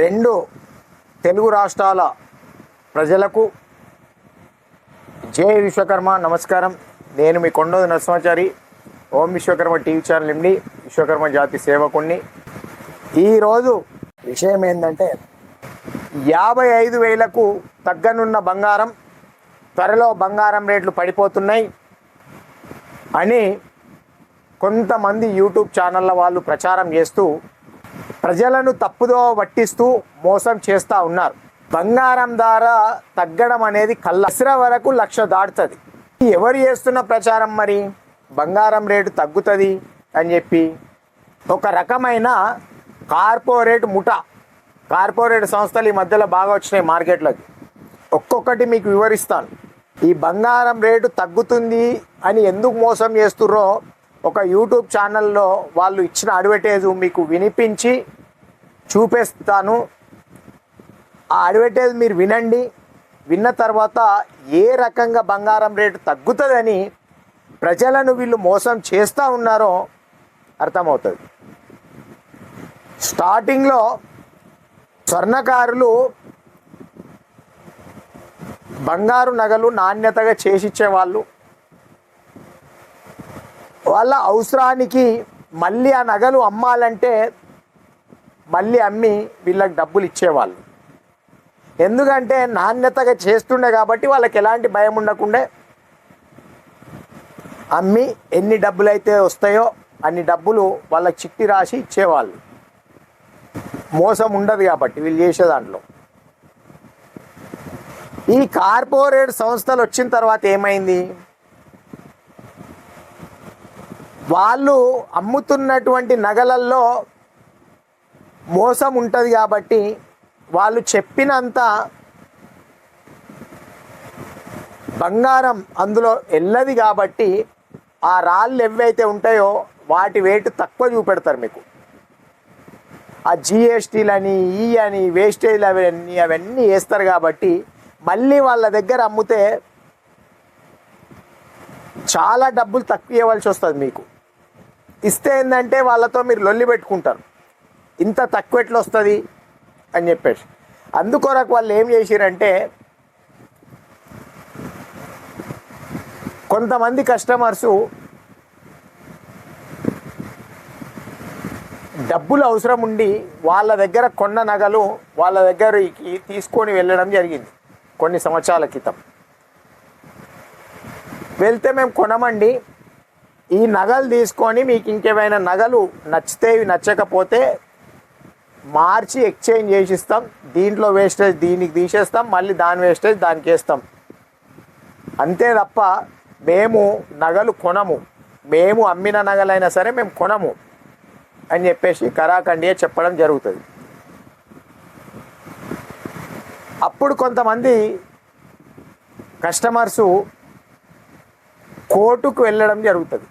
రెండు తెలుగు రాష్ట్రాల ప్రజలకు జే విశ్వకర్మ నమస్కారం. నేను మీ Kondodi Narasimhachari. Om Vishwakarma TV channel MD Vishwakarma జాతి సేవకుణ్ణి. ఈరోజు విషయం ఏంటంటే యాభై ఐదు వేలకు తగ్గనున్న బంగారం త్వరలో బంగారం రేట్లు పడిపోతున్నాయి అని కొంతమంది యూట్యూబ్ ఛానళ్ళ వాళ్ళు ప్రచారం చేస్తూ ప్రజలను తప్పుదో పట్టిస్తూ మోసం చేస్తూ ఉన్నారు. బంగారం ధర తగ్గడం అనేది కళ్ళసర వరకు లక్ష దాటుతుంది. ఎవరు చేస్తున్న ప్రచారం మరి? బంగారం రేటు తగ్గుతుంది అని చెప్పి ఒక రకమైన కార్పొరేట్ ముఠ కార్పొరేట్ సంస్థలు ఈ మధ్యలో బాగా వచ్చినాయి మార్కెట్లోకి. ఒక్కొక్కటి మీకు వివరిస్తాను. ఈ బంగారం రేటు తగ్గుతుంది అని ఎందుకు మోసం చేస్తుర్రో ఒక యూట్యూబ్ ఛానల్లో వాళ్ళు ఇచ్చిన అడ్వర్టైజ్ మీకు వినిపించి చూపిస్తాను. ఆ అడ్వర్టైజ్ మీరు వినండి. విన్న తర్వాత ఏ రకంగా బంగారం రేటు తగ్గుతుందని ప్రజలను వీళ్ళు మోసం చేస్తూ ఉన్నారో అర్థమవుతుంది. స్టార్టింగ్లో స్వర్ణకారులు బంగారు నగలు నాణ్యతగా చేసిచ్చేవాళ్ళు వాళ్ళ అవసరానికి మళ్ళీ ఆ నగలు అమ్మాలంటే మళ్ళీ అమ్మి వీళ్ళకి డబ్బులు ఇచ్చేవాళ్ళు. ఎందుకంటే నాణ్యతగా చేస్తుండే కాబట్టి వాళ్ళకి ఎలాంటి భయం ఉండకుండే అమ్మి ఎన్ని డబ్బులు అయితే వస్తాయో అన్ని డబ్బులు వాళ్ళకి చిట్టి రాసి ఇచ్చేవాళ్ళు. మోసం ఉండదు కాబట్టి వీళ్ళు చేసే దాంట్లో. ఈ కార్పొరేట్ సంస్థలు వచ్చిన తర్వాత ఏమైంది? వాళ్ళు అమ్ముతున్నటువంటి నగలల్లో మోసం ఉంటుంది కాబట్టి వాళ్ళు చెప్పినంత బంగారం అందులో వెళ్ళది కాబట్టి ఆ రాళ్ళు ఎవైతే ఉంటాయో వాటి వెయిట్ తక్కువ చూపెడతారు మీకు. ఆ జిఎస్టీలని ఈ అని వేస్టేజ్లు అవన్నీ అవన్నీ వేస్తారు కాబట్టి మళ్ళీ వాళ్ళ దగ్గర అమ్మితే చాలా డబ్బులు తక్కువ ఇవ్వాల్సి వస్తుంది మీకు. ఇస్తే ఏంటంటే వాళ్ళతో మీరు లొల్లి పెట్టుకుంటారు. ఇంత తక్కువ ఎట్లా వస్తుంది? అని చెప్పేసి. అందుకొరకు వాళ్ళు ఏం చేసిరంటే కొంతమంది కస్టమర్సు డబ్బులు అవసరం ఉండి వాళ్ళ దగ్గర కొన్న నగలు వాళ్ళ దగ్గరికి తీసుకొని వెళ్ళడం జరిగింది కొన్ని సంవత్సరాల క్రితం. వెళ్తే మేము కొనమండి. ఈ నగలు తీసుకొని మీకు ఇంకేమైనా నగలు నచ్చితే నచ్చకపోతే మార్చి ఎక్స్చేంజ్ చేసిస్తాం. దీంట్లో వేస్టేజ్ దీనికి తీసేస్తాం మళ్ళీ దాని వేస్టేజ్ దానికి వేస్తాం. అంతే తప్ప మేము నగలు కొనము. మేము అమ్మిన నగలైనా సరే మేము కొనము అని చెప్పేసి కరాఖండియే చెప్పడం జరుగుతుంది. అప్పుడు కొంతమంది కస్టమర్సు కోర్టుకు వెళ్ళడం జరుగుతుంది.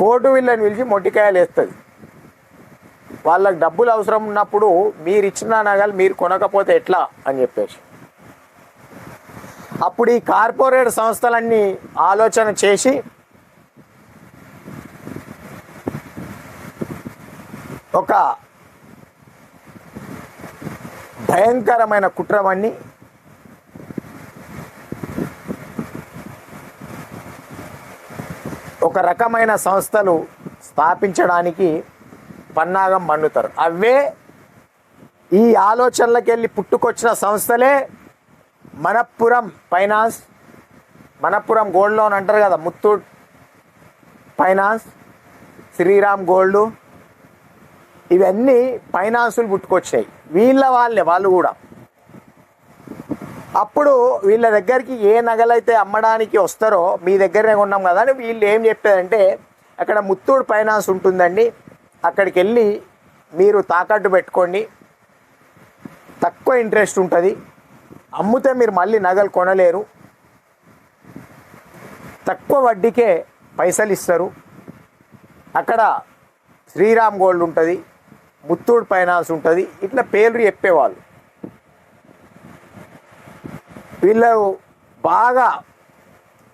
కోటు వీళ్ళని పిలిచి మొట్టికాయలు వేస్తుంది. వాళ్ళకి డబ్బులు అవసరం ఉన్నప్పుడు మీరు ఇచ్చిన నగలు మీరు కొనకపోతే ఎట్లా అని చెప్పేసి. అప్పుడు ఈ కార్పొరేట్ సంస్థలన్నీ ఆలోచన చేసి ఒక భయంకరమైన కుట్రవన్నీ ఒక రకమైన సంస్థలు స్థాపించడానికి పన్నాగం మన్నుతారు. అవే ఈ ఆలోచనలకు వెళ్ళి పుట్టుకొచ్చిన సంస్థలే Manappuram finance Manappuram gold loan అంటారు కదా ముత్తూట్ ఫైనాన్స్ శ్రీరామ్ గోల్డ్ ఇవన్నీ ఫైనాన్సులు పుట్టుకొచ్చాయి. వీళ్ళ వాళ్ళే వాళ్ళు కూడా. అప్పుడు వీళ్ళ దగ్గరికి ఏ నగలైతే అమ్మడానికి వస్తారో మీ దగ్గరనే కొన్నాం కదా అని వీళ్ళు ఏం చెప్పారంటే అక్కడ ముత్తూడు ఫైనాన్స్ ఉంటుందండి అక్కడికి వెళ్ళి మీరు తాకట్టు పెట్టుకోండి తక్కువ ఇంట్రెస్ట్ ఉంటుంది అమ్మితే మీరు మళ్ళీ నగలు కొనలేరు తక్కువ వడ్డీకే పైసలు ఇస్తారు అక్కడ శ్రీరామ్ గోల్డ్ ఉంటుంది ముత్తూడ్ ఫైనాన్స్ ఉంటుంది ఇట్లా పేర్లు చెప్పేవాళ్ళు. వీళ్ళు బాగా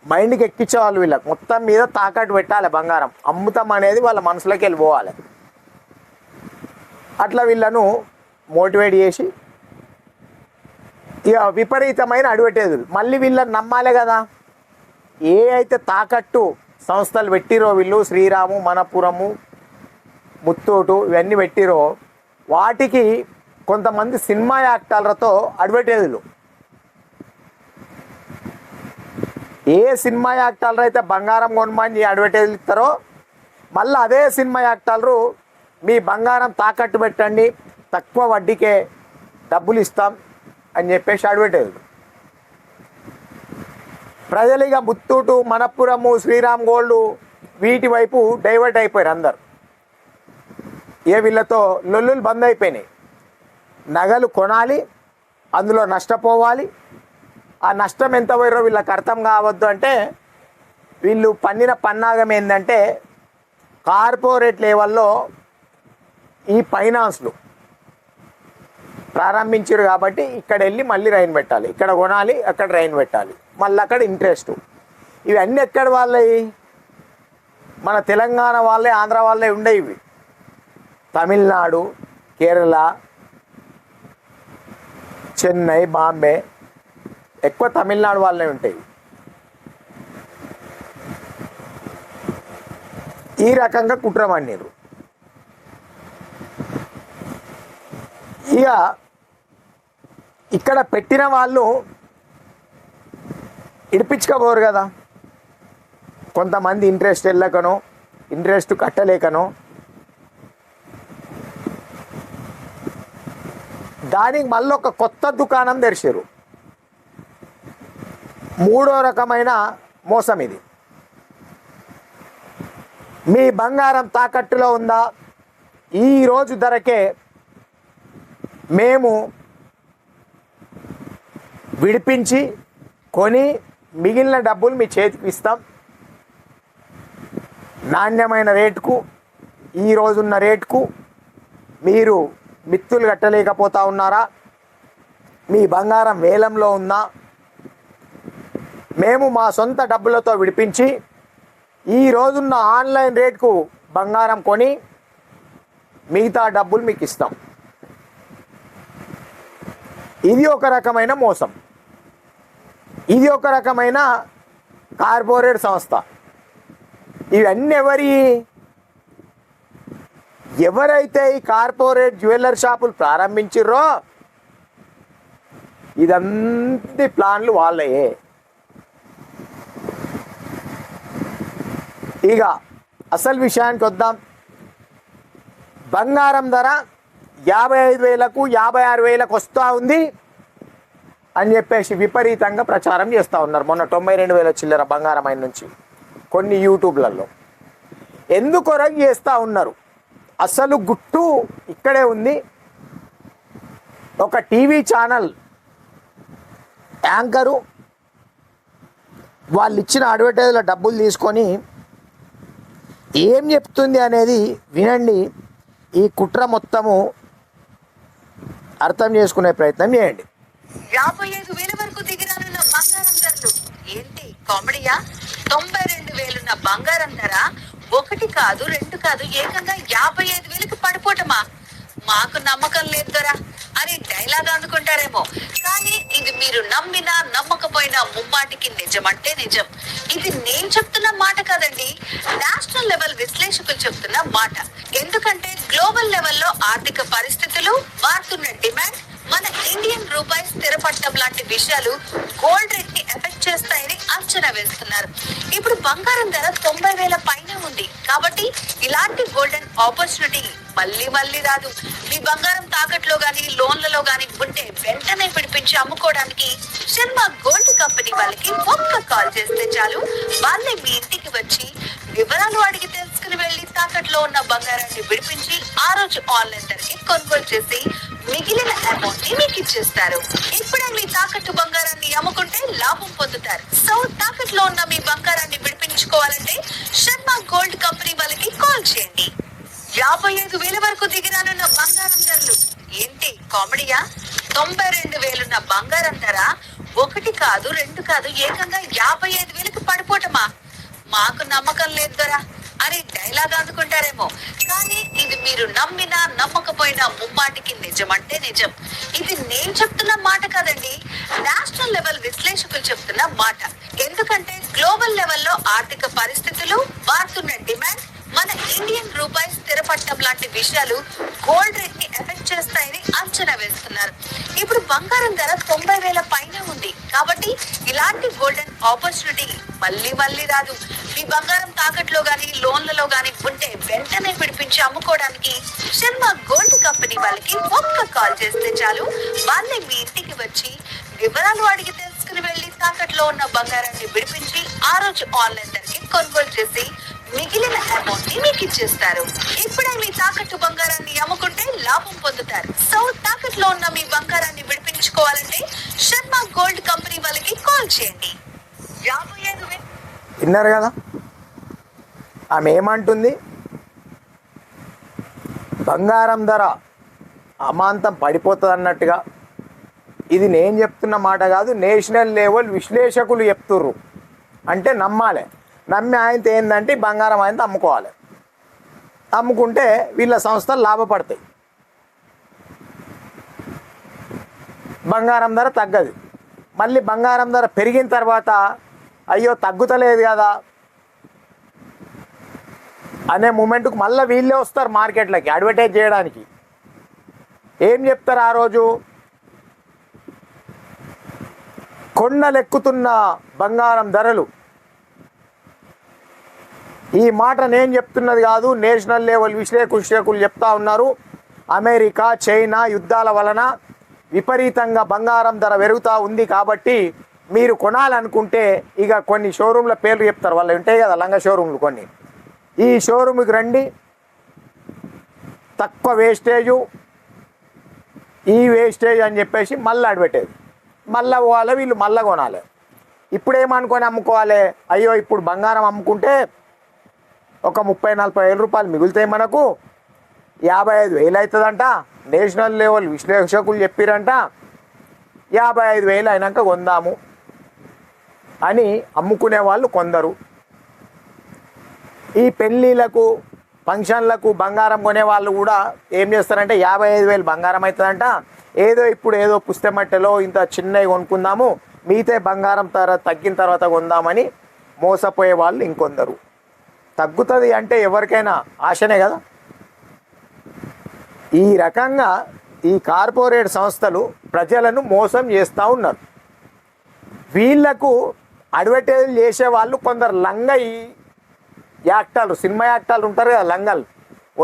మైండ్కి ఎక్కించేవాళ్ళు వీళ్ళకి మొత్తం మీద తాకట్టు పెట్టాలి బంగారం. అమ్ముతాం అనేది వాళ్ళ మనసులోకి వెళ్ళిపోవాలి. అట్లా వీళ్ళను మోటివేట్ చేసి ఇక విపరీతమైన అడ్వర్టైజులు మళ్ళీ వీళ్ళని నమ్మాలి కదా. ఏ అయితే తాకట్టు సంస్థలు పెట్టిరో వీళ్ళు శ్రీరాము మనపురము ముత్తోటు ఇవన్నీ పెట్టిరో వాటికి కొంతమంది సినిమా యాక్టర్లతో అడ్వర్టైజులు ఏ సినిమా యాక్టర్లు అయితే బంగారం కొనమని అడ్వర్టైజ్ ఇస్తారో మళ్ళీ అదే సినిమా యాక్టర్లు మీ బంగారం తాకట్టు పెట్టండి తక్కువ వడ్డీకే డబ్బులు ఇస్తాం అని చెప్పేసి అడ్వర్టైజ్ ప్రజలు ఇక ముత్తూటు మనప్పురము శ్రీరామ్ గోల్డ్ వీటి వైపు డైవర్ట్ అయిపోయారు అందరు. ఏ వీళ్ళతో లొల్లులు బంద్ అయిపోయినాయి. నగలు కొనాలి అందులో నష్టపోవాలి ఆ నష్టం ఎంత పోయారో వీళ్ళకి అర్థం కావద్దు అంటే వీళ్ళు పన్నిన పన్నాగం ఏంటంటే కార్పొరేట్ లెవెల్లో ఈ ఫైనాన్స్లు ప్రారంభించారు కాబట్టి ఇక్కడ వెళ్ళి మళ్ళీ రైన్ పెట్టాలి. ఇక్కడ కొనాలి అక్కడ రైన్ పెట్టాలి. మళ్ళీ అక్కడ ఇంట్రెస్ట్. ఇవన్నీ ఎక్కడ వాళ్ళవి మన తెలంగాణ వాళ్ళే ఆంధ్ర వాళ్ళే ఉండే ఇవి. తమిళనాడు కేరళ చెన్నై బాంబే ఎక్కువ తమిళనాడు వాళ్ళే ఉంటాయి. ఈ రకంగా కుట్ర పన్నీరు ఇక ఇక్కడ పెట్టిన వాళ్ళు ఇడిపించుకోబోరు కదా. కొంతమంది ఇంట్రెస్ట్ వెళ్ళకనో ఇంట్రెస్ట్ కట్టలేకనో. దానికి మళ్ళీ ఒక కొత్త దుకాణం తెరిచారు మూడో రకమైన మోసం ఇది మీ బంగారం తాకట్టులో ఉందా? ఈరోజు ధరకే మేము విడిపించి కొని మిగిలిన డబ్బులు మీ చేతికి ఇస్తాం. నాణ్యమైన రేటుకు ఈ రోజున్న రేటుకు మీరు మిత్తులు కట్టలేకపోతా ఉన్నారా? మీ బంగారం వేలంలో ఉందా? మేము మా సొంత డబ్బులతో విడిపించి ఈ రోజున్న ఆన్లైన్ రేట్కు బంగారం కొని మిగతా డబ్బులు మీకు ఇస్తాం. ఇది ఒక రకమైన మోసం. ఇది ఒక రకమైన కార్పొరేట్ సంస్థ. ఇవన్నీ ఎవరి ఎవరైతే ఈ కార్పొరేట్ జ్యువెలర్ షాపులు ప్రారంభించిర్రో ఇదంతా ప్లాన్లు వాళ్ళయే. ఇక అసలు విషయానికి వద్దాం. బంగారం ధర యాభై ఐదు వేలకు యాభై ఆరు వేలకు వస్తూ ఉంది అని చెప్పేసి విపరీతంగా ప్రచారం చేస్తూ ఉన్నారు. మొన్న తొంభై రెండు వేల చిల్లర బంగారం అయిన నుంచి కొన్ని యూట్యూబ్లలో. ఎందుకు ఎందుకొరకు చేస్తూ ఉన్నారు? అసలు గుట్టు ఇక్కడే ఉంది. ఒక టీవీ ఛానల్ యాంకరు వాళ్ళు ఇచ్చిన అడ్వర్టైజ్లో డబ్బులు తీసుకొని ఏం చెప్తుంది అనేది వినండి. ఈ కుట్ర మొత్తము అర్థం చేసుకునే ప్రయత్నం చేయండి. యాభై ఐదు వేల వరకు దిగిరానున్న బంగారం ధరలు ఏంటి? కామెడీయా? తొంభై రెండు వేలున్న బంగారం ధర ఒకటి కాదు రెండు కాదు ఏకంగా యాభై ఐదు వేలకు పడిపోవటమా మాకు నమ్మకం లేదు దొరా అని డైలాగ్ అందుకుంటారేమో. కానీ ఇది మీరు నమ్మినా నమ్మకపోయినా ముమ్మాటికి నిజమంటే నిజం. ఇది నేను చెప్తున్న మాట కాదండి నేషనల్ విశ్లేషకులు చెబుతున్న మాట. ఎందుకంటే గ్లోబల్ లెవెల్లో ఆర్థిక పరిస్థితులు మారుతున్న డిమాండ్ మన ఇండియన్ రూపాయి స్థిరపడటం లాంటి విషయాలు గోల్డ్ రేట్ని ఎఫెక్ట్ చేస్తాయని అంచనా వేస్తున్నారు. ఇప్పుడు బంగారం ధర తొంభై వేల పైన ఉంది. కాబట్టి ఇలాంటి గోల్డెన్ ఆపర్చునిటీ మళ్ళీ మళ్ళీ రాదు. మీ బంగారం తాకట్లో గానీ లోన్లలో గానీ ఉంటే వెంటనే పిడిపించి అమ్ముకోవడానికి శర్మ గోల్డ్ కంపెనీ వాళ్ళకి ఒక్క కాల్ చేస్తే చాలు. వాళ్ళే మీ ఇంటికి వచ్చి వివరాలు అడిగి తెలుసుకుని వెళ్ళి తాకట్లో ఉన్న బంగారాన్ని విడిపించి ఆ రోజు ఆన్లైన్ ధరకి కొనుగోలు చేసి మిగిలిన అమౌంట్ని మీకు ఇచ్చేస్తారు. ఇప్పుడే మీ తాకట్టు బంగారాన్ని అమ్ముకుంటే లాభం పొందుతారు. సో తాకట్లో ఉన్న మీ బంగారాన్ని విడిపించుకోవాలంటే శర్మ గోల్డ్ కంపెనీ వాళ్ళకి కాల్ చేయండి. యాభై ఐదు వేల వరకు దిగిరానున్న బంగారం ధరలు ఏంటి? కామెడీయా? తొంభై రెండు వేలున్న బంగారం ధర ఒకటి కాదు రెండు కాదు ఏకంగా యాభై ఐదు వేలకు పడిపోవటమా మాకు నమ్మకం లేదు దొరా అని డైలాగ్ అందుకుంటారేమో కానీ ఇది మీరు నమ్మినా నమ్మకపోయినా ముమ్మాటికి నిజమంటే నిజం. ఇది నేను చెప్తున్న మాట కాదండి నేషనల్ లెవెల్ విశ్లేషకులు చెప్తున్న మాట. ఎందుకంటే గ్లోబల్ లెవెల్లో ఆర్థిక పరిస్థితులు మారుతున్న డిమాండ్ మన ఇండియన్ రూపాయి స్థిరపట్టం లాంటి విషయాలు గోల్డ్ రేట్ని ఎఫెక్ట్ చేస్తాయని అంచనా వేస్తున్నారు. ఇప్పుడు బంగారం ధర తొంభై వేల పైన ఉంది. కాబట్టి ఇలాంటి గోల్డెన్ ఆపర్చునిటీ మళ్ళీ మళ్ళీ రాదు. మీ బంగారం తాకట్లో గాని లోన్లలో గాని ఉంటే వెంటనే పిడిపించి అమ్ముకోవడానికి శర్మ గోల్డ్ కంపెనీ వాళ్ళకి ఒక్క కాల్ చేస్తే చాలు. వాళ్ళే మీ ఇంటికి వచ్చి వివరాలు అడిగి తెలుసుకుని వెళ్ళి తాకట్లో ఉన్న బంగారాన్ని విడిపించి ఆ రోజు ఆన్లైన్ ధరకి కొనుగోలు చేసి మిగిలిన అమౌంట్ని మీకు ఇచ్చేస్తారు. ఇప్పుడే మీ తాకట్టు బంగారాన్ని అమ్ముకుంటే లాభం పొందుతారు. సో తాకట్లో ఉన్న మీ బంగారాన్ని విడిపించుకోవాలంటే శర్మ గోల్డ్ కంపెనీ వాళ్ళకి కాల్ చేయండి. యాభై విన్నారు కదా? ఆమె ఏమంటుంది? బంగారం ధర అమాంతం పడిపోతుంది అన్నట్టుగా ఇది నేను చెప్తున్న మాట కాదు నేషనల్ లెవెల్ విశ్లేషకులు చెప్తుర్రు. అంటే నమ్మాలి. నమ్మి ఆయనతో ఏంటంటే బంగారం ఆయనతో అమ్ముకోవాలి. అమ్ముకుంటే వీళ్ళ సంస్థలు లాభపడతాయి. బంగారం ధర తగ్గదు. మళ్ళీ బంగారం ధర పెరిగిన తర్వాత అయ్యో తగ్గుతలేదు కదా. అనే మూమెంట్కు మళ్ళీ వీళ్ళే వస్తారు మార్కెట్లకి అడ్వర్టైజ్ చేయడానికి. ఏం చెప్తారు ఆ రోజు? కొండలెక్కుతున్న బంగారం ధరలు. ఈ మాట నేను చెప్తున్నది కాదు నేషనల్ లెవెల్ విశ్లేషకులు చెప్తా ఉన్నారు. అమెరికా చైనా యుద్ధాల వలన విపరీతంగా బంగారం ధర పెరుగుతూ ఉంది కాబట్టి మీరు కొనాలనుకుంటే ఇక కొన్ని షోరూమ్ల పేర్లు చెప్తారు. వాళ్ళు ఉంటాయి కదా లంగా షోరూమ్లు కొన్ని. ఈ షోరూమ్కి రండి. తక్కువ వేస్టేజు ఈ వేస్టేజ్ అని చెప్పేసి మళ్ళీ అడిపెట్టేది. మళ్ళీ పోవాలి వీళ్ళు మళ్ళీ కొనాలి. ఇప్పుడు ఏమనుకొని అమ్ముకోవాలి? అయ్యో ఇప్పుడు బంగారం అమ్ముకుంటే ఒక ముప్పై నలభై వేల రూపాయలు మిగులుతాయి మనకు. యాభై ఐదు వేలు అవుతుందంట నేషనల్ లెవెల్ విశ్లేషకులు చెప్పిరంట. యాభై ఐదు వేలు అయినాక కొందాము. అని అమ్ముకునే వాళ్ళు కొందరు. ఈ పెళ్ళిళ్ళకు ఫంక్షన్లకు బంగారం కొనే వాళ్ళు కూడా ఏం చేస్తారంటే యాభై ఐదు వేలు బంగారం అవుతుందంట ఏదో ఇప్పుడు ఏదో పుస్తమట్టెలో ఇంత చిన్నవి కొనుక్కుందాము మిగతా బంగారం తర్వాత తగ్గిన తర్వాత కొందామని మోసపోయే వాళ్ళు ఇంకొందరు. తగ్గుతుంది అంటే ఎవరికైనా ఆశనే కదా. ఈ రకంగా ఈ కార్పొరేట్ సంస్థలు ప్రజలను మోసం చేస్తూ ఉన్నారు. వీళ్ళకు అడ్వర్టైజ్ చేసే వాళ్ళు కొందరు లంగ యాక్టర్లు సినిమా యాక్టర్లు ఉంటారు కదా లంగలు.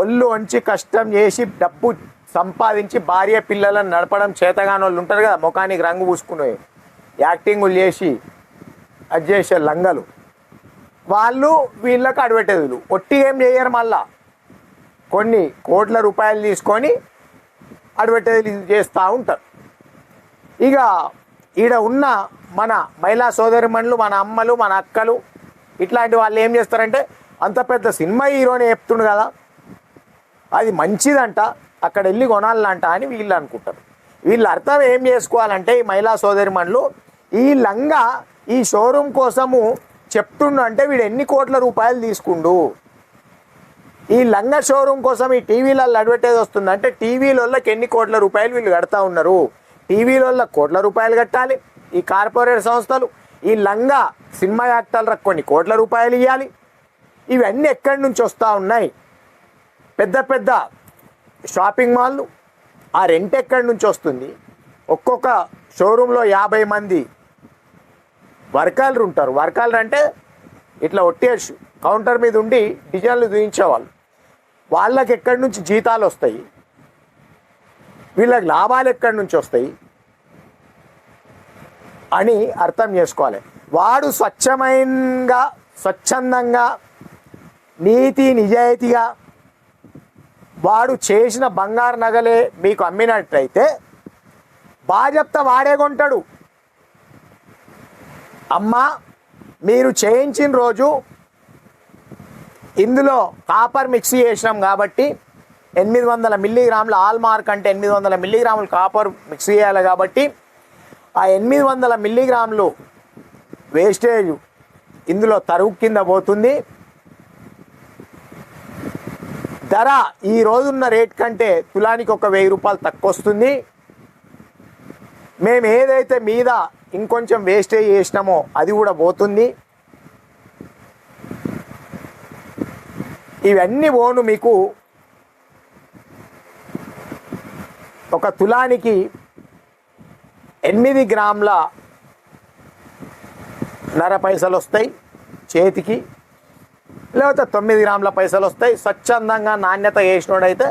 ఒళ్ళు వంచి కష్టం చేసి డబ్బు సంపాదించి భార్య పిల్లలను నడపడం చేతగాని వాళ్ళు ఉంటారు కదా ముఖానికి రంగు పూసుకునే యాక్టింగులు చేసి అది చేసే లంగలు. వాళ్ళు వీళ్ళకి అడ్వర్టైజులు. ఒట్టి ఏం చేయరు మళ్ళా. కొన్ని కోట్ల రూపాయలు తీసుకొని అడ్వర్టైజ్ చేస్తూ ఉంటారు. ఇక ఈడ ఉన్న మన మహిళా సోదరిమణులు మన అమ్మలు మన అక్కలు ఇట్లాంటి వాళ్ళు ఏం చేస్తారంటే అంత పెద్ద సినిమా హీరోని చెప్తుండు కదా. అది మంచిదంట అక్కడ వెళ్ళి కొనాలంట అని వీళ్ళు అనుకుంటారు. వీళ్ళు అర్థం ఏం చేసుకోవాలంటే ఈ మహిళా సోదరిమణులు ఈ లంగా ఈ షోరూమ్ కోసము చెప్తుండు అంటే వీడు ఎన్ని కోట్ల రూపాయలు తీసుకుండు? ఈ లంగా షోరూమ్ కోసం ఈ టీవీలలో అడ్వర్టైజ్ వస్తుంది అంటే టీవీలకి ఎన్ని కోట్ల రూపాయలు వీళ్ళు కడతా ఉన్నారు? టీవీలలో కోట్ల రూపాయలు కట్టాలి. ఈ కార్పొరేట్ సంస్థలు ఈ లంగా సినిమా యాక్టర్లకు కొన్ని కోట్ల రూపాయలు ఇవ్వాలి ఇవన్నీ ఎక్కడి నుంచి వస్తూ ఉన్నాయి? పెద్ద పెద్ద షాపింగ్ మాల్లు ఆ రెంట్ ఎక్కడి నుంచి వస్తుంది? ఒక్కొక్క షోరూంలో యాభై మంది వర్కర్లు ఉంటారు. వర్కర్లు అంటే ఇట్లా ఒట్టేసి కౌంటర్ మీద ఉండి డిజైన్లు చూపించేవాళ్ళు వాళ్ళకి ఎక్కడి నుంచి జీతాలు వస్తాయి? వీళ్ళకి లాభాలు ఎక్కడి నుంచి వస్తాయి? అని అర్థం చేసుకోవాలి. వాడు స్వచ్ఛమైనగా స్వచ్ఛందంగా నీతి నిజాయితీగా వాడు చేసిన బంగారు నగలే మీకు అమ్మినట్టయితే బాజప్త వాడే కొంటాడు. అమ్మా మీరు చేయించిన రోజు ఇందులో కాపర్ మిక్స్ చేసినాం కాబట్టి ఎనిమిది వందల మిల్లీగ్రాముల ఆల్ మార్క్ అంటే ఎనిమిది వందల మిల్లీగ్రాములు కాపర్ మిక్స్ చేయాలి కాబట్టి ఆ ఎనిమిది వందల మిల్లీగ్రాములు వేస్టేజ్ ఇందులో తరుగు కింద పోతుంది. ధర ఈ రోజున్న రేట్ కంటే తులానికి ఒక వెయ్యి రూపాయలు తక్కువ వస్తుంది మేము ఏదైతే మీద ఇంకొంచెం వేస్టేజ్ చేసినామో అది కూడా పోతుంది. ఇవన్నీ పోను మీకు. ఒక తులానికి ఎనిమిది గ్రాముల నర పైసలు వస్తాయి చేతికి లేకపోతే తొమ్మిది గ్రాముల పైసలు వస్తాయి స్వచ్ఛందంగా నాణ్యత వేసినోడైతే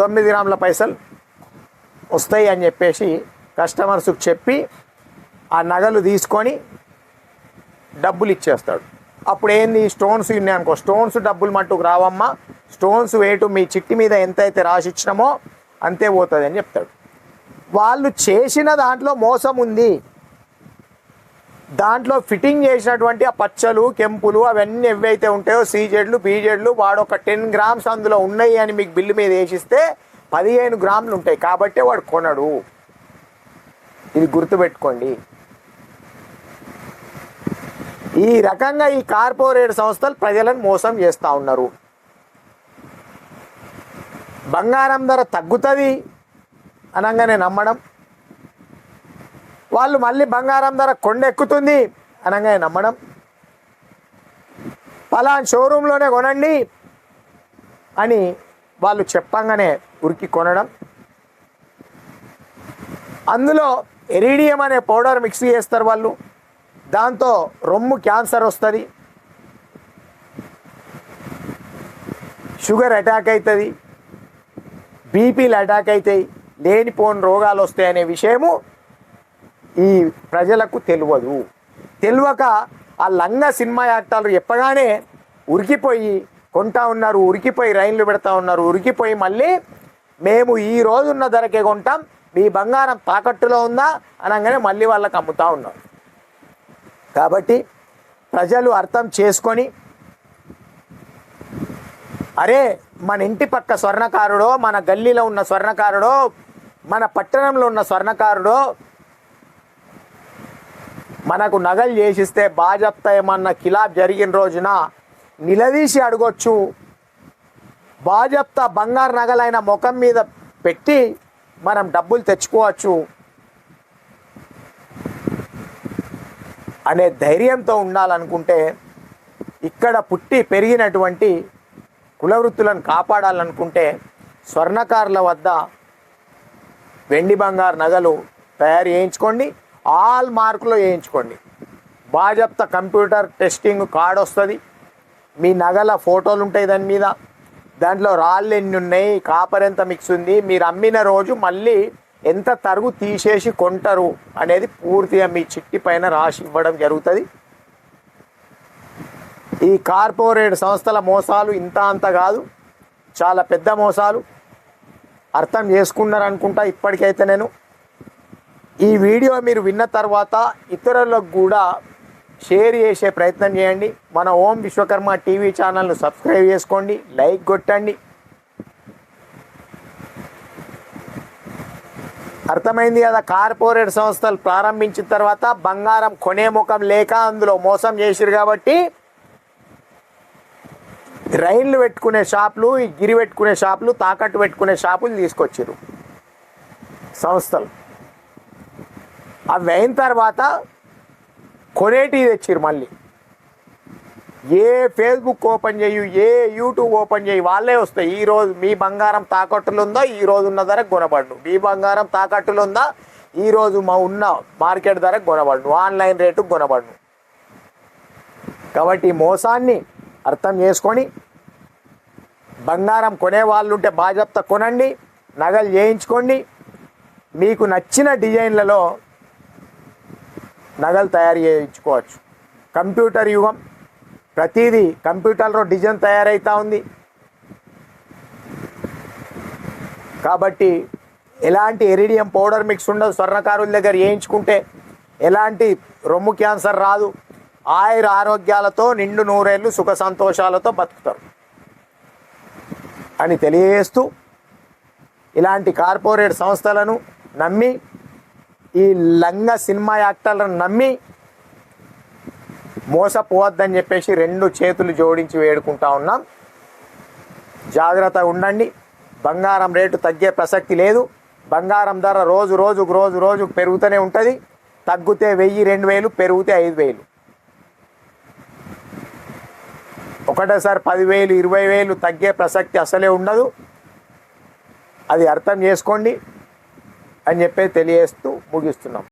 తొమ్మిది గ్రాముల పైసలు వస్తాయి అని చెప్పేసి కస్టమర్స్కి చెప్పి ఆ నగలు తీసుకొని డబ్బులు ఇచ్చేస్తాడు. అప్పుడు ఏంది? స్టోన్స్ ఉన్నాయి అనుకో. స్టోన్స్ డబ్బులు మట్టుకు రావమ్మా. స్టోన్స్ వేటు మీ చిట్టి మీద ఎంత అయితే రాసి ఇచ్చినామో అంతే పోతుంది అని చెప్తాడు. వాళ్ళు చేసిన దాంట్లో మోసం ఉంది. దాంట్లో ఫిట్టింగ్ చేసినటువంటి ఆ పచ్చలు కెంపులు అవన్నీ ఎవైతే ఉంటాయో సీజెడ్లు బీజెడ్లు వాడు ఒక టెన్ గ్రామ్స్ అందులో ఉన్నాయి అని మీకు బిల్లు మీద వేసిస్తే పదిహేను గ్రాములు ఉంటాయి. కాబట్టే వాడు కొనడు. ఇది గుర్తుపెట్టుకోండి. ఈ రకంగా ఈ కార్పొరేట్ సంస్థలు ప్రజలను మోసం చేస్తూ ఉన్నారు. బంగారం ధర తగ్గుతుంది. అనగానే నమ్మడం. వాళ్ళు మళ్ళీ బంగారం ధర కొండెక్కుతుంది అనగానే నమ్మడం. పలాన్ షోరూంలోనే కొనండి అని వాళ్ళు చెప్పంగానే ఉరికి కొనడం. అందులో ఎరిడియం అనే పౌడర్ మిక్స్ చేస్తారు వాళ్ళు. దాంతో రొమ్ము క్యాన్సర్ వస్తుంది. షుగర్ అటాక్ అవుతుంది బీపీలు అటాక్ అవుతాయి లేనిపోని రోగాలు వస్తాయనే విషయము ఈ ప్రజలకు తెలియదు తెలియక ఆ లంగ సినిమా యాక్టర్లు చెప్పగానే ఉరికిపోయి కొంటా ఉన్నారు ఉరికిపోయి రైళ్ళు పెడతా ఉన్నారు ఉరికిపోయి మళ్ళీ మేము ఈ రోజున్న ధరకే కొంటాం మీ బంగారం తాకట్టులో ఉందా అనగానే మళ్ళీ వాళ్ళకి అమ్ముతా ఉన్నారు కాబట్టి ప్రజలు అర్థం చేసుకొని అరే మన ఇంటి పక్క స్వర్ణకారుడో మన గల్లీలో ఉన్న స్వర్ణకారుడో మన పట్టణంలో ఉన్న స్వర్ణకారుడు మనకు నగలు చేసిస్తే బాజప్తా ఏమన్నా కిలాబ్ జరిగిన రోజున నిలదీసి అడగొచ్చు. బాజప్తా బంగారు నగలైన ముఖం మీద పెట్టి మనం డబ్బులు తెచ్చుకోవచ్చు. అనే ధైర్యంతో ఉండాలనుకుంటే ఇక్కడ పుట్టి పెరిగినటువంటి కులవృత్తులను కాపాడాలనుకుంటే స్వర్ణకారుల వద్ద వెండి బంగారు నగలు తయారు చేయించుకోండి. ఆల్ మార్కులు వేయించుకోండి బాజప్త కంప్యూటర్ టెస్టింగ్ కార్డ్ వస్తుంది. మీ నగల ఫోటోలు ఉంటాయి దాని మీద. దాంట్లో రాళ్ళు ఎన్ని ఉన్నాయి కాపర్ ఎంత మిక్స్ ఉంది మీరు అమ్మిన రోజు మళ్ళీ ఎంత తరుగు తీసేసి కొంటారు అనేది పూర్తిగా మీ చిట్టి పైన రాసి ఇవ్వడం జరుగుతుంది. ఈ కార్పొరేట్ సంస్థల మోసాలు ఇంత అంత కాదు. చాలా పెద్ద మోసాలు. అర్థం చేసుకున్నారు అనుకుంటా ఇప్పటికైతే నేను. ఈ వీడియో మీరు విన్న తర్వాత ఇతరులకు కూడా షేర్ చేసే ప్రయత్నం చేయండి. మన ఓం విశ్వకర్మ టీవీ ఛానల్ను సబ్స్క్రైబ్ చేసుకోండి లైక్ కొట్టండి. అర్థమైంది కదా? కార్పొరేట్ సంస్థలు ప్రారంభించిన తర్వాత బంగారం కొనే ముఖం లేక అందులో మోసం చేసిరు కాబట్టి రైళ్ళు పెట్టుకునే షాపులు ఈ గిరి పెట్టుకునే షాపులు తాకట్టు పెట్టుకునే షాపులు తీసుకొచ్చారు సంస్థలు. అవి అయిన తర్వాత కొనేటివి తెచ్చారు మళ్ళీ. ఏ ఫేస్బుక్ ఓపెన్ చేయు ఏ యూట్యూబ్ ఓపెన్ చేయి వాళ్ళే వస్తాయి. ఈరోజు మీ బంగారం తాకట్టులు ఉందా ఈరోజు ఉన్న ధరకు కొనబడును. మీ బంగారం తాకట్టులు ఉందా ఈరోజు మా ఉన్న మార్కెట్ ధరకు కొనబడును. Online rate కొనబడును. కాబట్టి మోసాన్ని అర్థం చేసుకొని బంగారం కొనే వాళ్ళు ఉంటే బాధ్యత కొనండి నగలు చేయించుకోండి. మీకు నచ్చిన డిజైన్లలో నగలు తయారు చేయించుకోవచ్చు. కంప్యూటర్ యుగం ప్రతిదీ కంప్యూటర్లో డిజైన్ తయారవుతూ ఉంది. కాబట్టి ఎలాంటి ఎరిడియం పౌడర్ మిక్స్ ఉండదు స్వర్ణకారుల దగ్గర చేయించుకుంటే ఎలాంటి రొమ్ము క్యాన్సర్ రాదు. ఆయుర ఆరోగ్యాలతో నిండు నూరేళ్ళు సుఖ సంతోషాలతో బతుకుతారు. అని తెలియజేస్తూ ఇలాంటి కార్పొరేట్ సంస్థలను నమ్మి ఈ లంగ సినిమా యాక్టర్లను నమ్మి మోసపోవద్దని చెప్పేసి రెండు చేతులు జోడించి వేడుకుంటా ఉన్నాం. జాగ్రత్త ఉండండి. బంగారం రేటు తగ్గే ప్రసక్తి లేదు. బంగారం ధర రోజు రోజుకు రోజు రోజు పెరుగుతూనే ఉంటుంది. తగ్గితే వెయ్యి రెండు వేలు పెరిగితే ఐదు వేలు. ఒకటేసారి పదివేలు ఇరవై వేలు తగ్గే ప్రసక్తి అసలే ఉండదు. అది అర్థం చేసుకోండి అని చెప్పి తెలియజేస్తూ ముగిస్తున్నాం.